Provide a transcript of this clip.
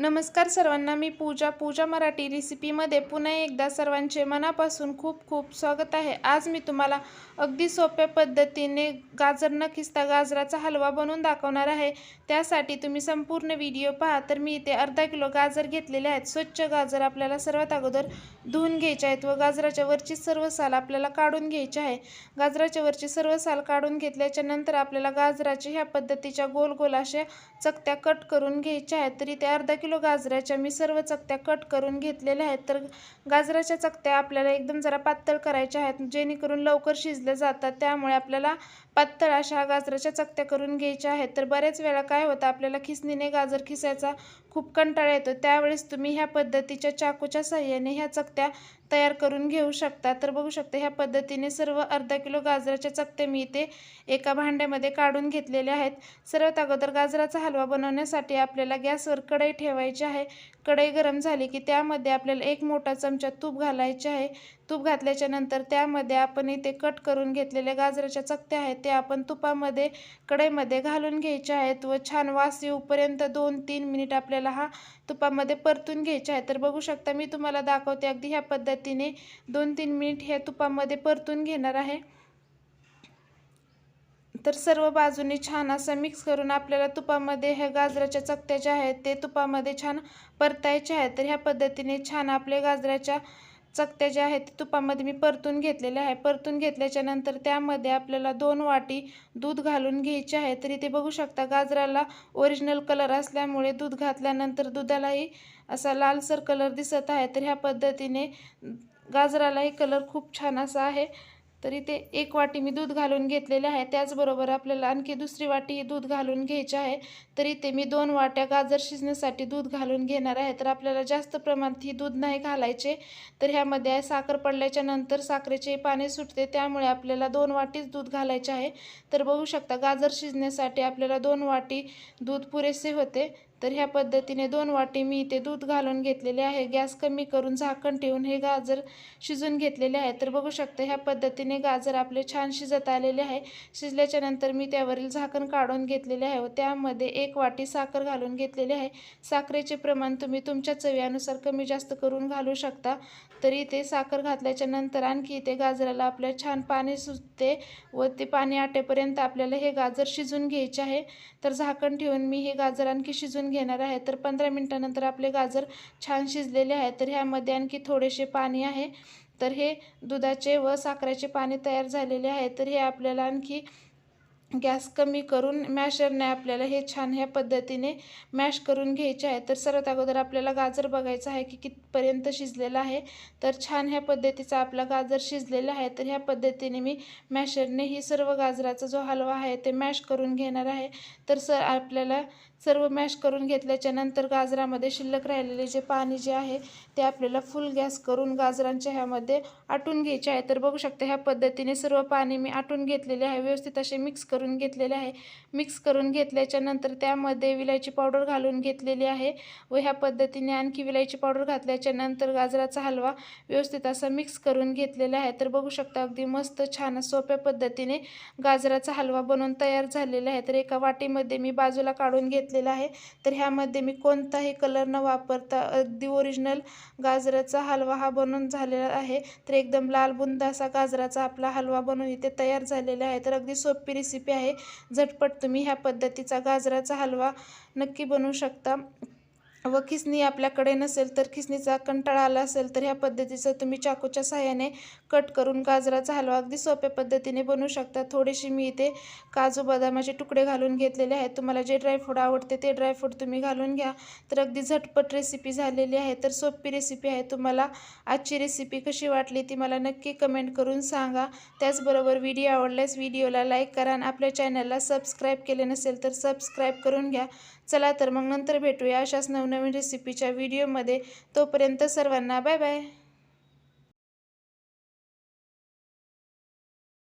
नमस्कार सर्वांना मी पूजा पूजा मराठी रेसिपीमध्ये पुन्हा एकदा सर्वांचे मनापासून खूप खूप स्वागत आहे. आज मी तुम्हाला अगदी सोप्या पद्धतीने गाजर न खिस्ता गाजराचा हलवा बनवून दाखवणार आहे. त्यासाठी तुम्ही संपूर्ण व्हिडिओ पहा. तर मी इथे अर्धा किलो गाजर घेतलेले आहेत. स्वच्छ गाजर आपल्याला सर्वात अगोदर धुवून घ्यायचे आहेत व गाजराच्या वरची सर्व साल आपल्याला काढून घ्यायची आहे. गाजराच्या वरची सर्व साल काढून घेतल्याच्या नंतर आपल्याला गाजराच्या ह्या पद्धतीच्या गोल गोल अशा चकत्या कट करून घ्यायच्या आहेत. तर इथे अर्धा किलो गाजराच्या मी सर्व चकत्या कट करून घेतलेल्या आहेत. तर गाजराच्या चकत्या आपल्याला एकदम जरा पातळ करायच्या आहेत. जेणेकरून लवकर शिजल्या जातात. त्यामुळे आपल्याला पातळ अशा गाजराच्या चकत्या करून घ्यायच्या आहेत. तर बऱ्याच वेळा काय होतं आपल्याला खिसणीने गाजर खिसायचा खूप कंटाळा येतो. त्यावेळेस तुम्ही ह्या पद्धतीच्या चाकूच्या साह्याने ह्या चकत्या तयार करून घेऊ शकता. तर बघू शकता ह्या पद्धतीने सर्व अर्धा किलो गाजराच्या चकते मी इथे एका भांड्यामध्ये काढून घेतलेले आहेत. सर्वात अगोदर गाजराचा हलवा बनवण्यासाठी आपल्याला गॅसवर कढई ठेवायची आहे. कढई गरम झाली की त्यामध्ये आपल्याला एक मोठा चमचा तूप घालायचे आहे. तूप घातल्याच्या नंतर त्यामध्ये आपण इथे कट करून घेतलेल्या गाजराच्या चकत्या आहेत ते आपण तुपामध्ये कढईमध्ये घालून घ्यायच्या आहेत व छान वास येऊपर्यंत दोन तीन मिनिट आपल्याला हा तुपामध्ये परतून घ्यायचे आहे. तर बघू शकता मी तुम्हाला दाखवते अगदी ह्या पद्धतीने दोन तीन मिनिट ह्या तुपामध्ये परतून घेणार आहे. तर सर्व बाजूने छान असं मिक्स करून आपल्याला तुपामध्ये ह्या गाजराच्या चकत्या ज्या आहेत ते तुपामध्ये छान परतायचे आहेत. तर ह्या पद्धतीने छान आपले गाजराच्या चकत्या ज्या आहेत तुपामध्ये मी परतून घेतलेल्या आहे. परतून घेतल्याच्या नंतर त्यामध्ये आपल्याला दोन वाटी दूध घालून घ्यायचे आहे. तर इथे बघू शकता गाजराला ओरिजिनल कलर असल्यामुळे दूध घातल्यानंतर दुधालाही असा लालसर कलर दिसत आहे. तर ह्या पद्धतीने गाजरालाही कलर खूप छान असा आहे. तर इथे एक वाटी मी दूध घालून घेतलेले आहे. त्याचबरोबर आपल्याला आणखी दुसरी वाटी दूध घालून घ्यायचे आहे. तर इथे मी दोन वाट्या गाजर शिजण्यासाठी दूध घालून घेणार आहे. तर आपल्याला जास्त प्रमाणात ही दूध नाही घालायचे. तर ह्यामध्ये साखर पडल्याच्या नंतर साखरेचे पाणी सुटते. त्यामुळे आपल्याला दोन वाटीच दूध घालायचे आहे. तर बघू शकता गाजर शिजण्यासाठी आपल्याला दोन वाटी दूध पुरेसे होते. तर ह्या पद्धतीने दोन वाटी मी इथे दूध घालून घेतलेले आहे. गॅस कमी करून झाकण ठेवून हे गाजर शिजून घेतलेले आहे. तर बघू शकता ह्या पद्धतीने गाजर आपले छान शिजत आलेले आहे. शिजल्याच्या नंतर मी त्यावरील झाकण काढून घेतलेले आहे व त्यामध्ये एक वाटी साखर घालून घेतलेली आहे. साखरेचे प्रमाण तुम्ही तुमच्या चवीनुसार कमी जास्त करून घालू शकता. तरी ते साखर घातल्याच्या नंतर आणखी इथे गाजराला आपल्या छान पाणी सुटते व ते पाणी आटेपर्यंत आपल्याला हे गाजर शिजून घ्यायचे आहे. तर झाकण ठेवून मी हे गाजर आणखी शिजून घेणार आहे. तर पंधरा मिनटानंतर आपले गाजर छान शिजलेले आहे तर ह्यामध्ये आणखी थोडेसे पाणी आहे. तर हे दुधाचे व साखरेचे पाणी तयार झालेले आहे. तर हे आपल्याला आणखी गॅस कमी करून मॅशरने आपल्याला हे छान ह्या पद्धतीने मॅश करून घ्यायचे आहे. तर सर्वात अगोदर आपल्याला गाजर बघायचं आहे की कितपर्यंत शिजलेलं आहे. तर छान ह्या पद्धतीचा आपला गाजर शिजलेला आहे. तर ह्या पद्धतीने मी मॅशरने ही सर्व गाजराचा जो हलवा आहे ते मॅश करून घेणार आहे. तर सर आपल्याला सर्व मॅश करून घेतल्याच्या नंतर गाजरामध्ये शिल्लक राहिलेले जे पाणी जे आहे ते आपल्याला फुल गॅस करून गाजरांच्या ह्यामध्ये आटून घ्यायचे आहे. तर बघू शकता ह्या पद्धतीने सर्व पाणी मी आटून घेतलेले आहे. व्यवस्थित असे मिक्स करून करून घेतलेले आहे. मिक्स करून घेतल्याच्या नंतर त्यामध्ये विलायची पावडर घालून घेतलेली आहे व ह्या पद्धतीने आणखी विलायची पावडर घातल्याच्या नंतर गाजराचा हलवा व्यवस्थित असा मिक्स करून घेतलेला आहे. तर बघू शकता अगदी मस्त छान सोप्या पद्धतीने गाजराचा हलवा बनवून तयार झालेला आहे. तर एका वाटीमध्ये मी बाजूला काढून घेतलेला आहे. तर ह्यामध्ये मी कोणताही कलर न वापरता अगदी ओरिजिनल गाजराचा हलवा हा बनवून झालेला आहे. तर एकदम लाल बुंद असा गाजराचा आपला हलवा बनवून इथे तयार झालेला आहे. तर अगदी सोपी रेसिपी आहे. झटपट तुम्ही ह्या पद्धतीचा गाजराचा हलवा नक्की बनवू शकता. व खिसणी आपल्याकडे नसेल तर खिसणीचा कंटाळा आला असेल तर ह्या पद्धतीचं तुम्ही चाकूच्या सहाय्याने कट करून गाजराचा हलवा अगदी सोप्या पद्धतीने बनवू शकता. थोडेसे मी इथे काजू बदामाचे तुकडे घालून घेतलेले आहेत. तुम्हाला जे ड्रायफ्रूट आवडते ते ड्रायफ्रूट तुम्ही घालून घ्या. तर अगदी झटपट रेसिपी झालेली आहे. तर सोपी रेसिपी आहे. तुम्हाला आजची रेसिपी कशी वाटली ती मला नक्की कमेंट करून सांगा. त्याचबरोबर व्हिडिओ आवडल्यास व्हिडिओला लाईक करा आणि आपल्या चॅनलला सबस्क्राईब केले नसेल तर सबस्क्राईब करून घ्या. चला तर मग नंतर भेटूया अशाच नवनवीन रेसिपीच्या व्हिडिओमध्ये तोपर्यंत सर्वांना बाय बाय